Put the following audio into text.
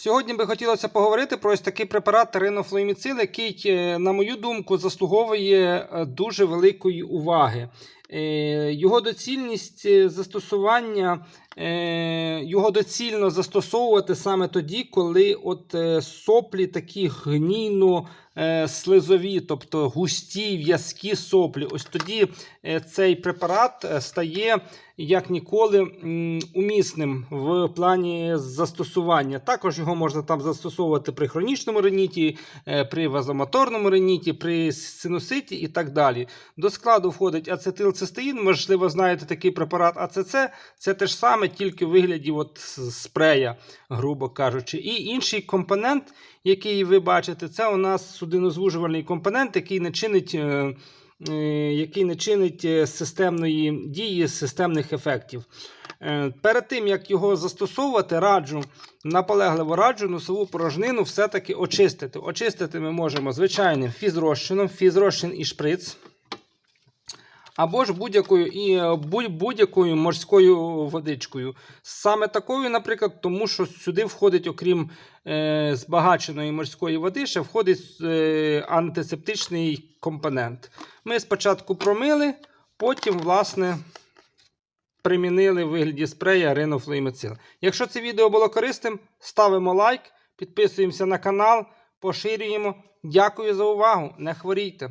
Сьогодні би хотілося поговорити про ось такий препарат теринофлуїміцил, який, е, на мою думку, заслуговує е, дуже великої уваги. Е, Його доцільність е, застосування, е, його доцільно застосовувати саме тоді, коли от соплі такі гнійно слизові, тобто густі в'язкі соплі. Ось тоді цей препарат стає як ніколи умісним в плані застосування. Також його можна там застосовувати при хронічному реніті, при вазомоторному реніті, при синуситі і так далі. До складу входить ацетилцистеїн, можливо, знаєте такий препарат АЦЦ. Це те ж саме, тільки в вигляді от спрея, грубо кажучи. І інший компонент, який ви бачите, це у нас судинозвужувальний компонент, який не чинить. е, е, Який не чинить е, системної дії, системних ефектів. Перед тим як його застосовувати, раджу наполегливо раджу носову порожнину все-таки очистити. Очистити ми можемо звичайним фізрозчином, фізрозчин і шприц. Або ж будь-якою і е, будь- будь-якою морською водичкою. Саме такою, наприклад, тому що сюди входить, окрім е, збагаченої морської води, ще входить е, антисептичний компонент. Ми спочатку промили, потім, власне, примінили в вигляді спрея ринофлуїмецил. Якщо це відео було корисним, ставимо лайк, підписуємося на канал, поширюємо. Дякую за увагу. Не хворійте!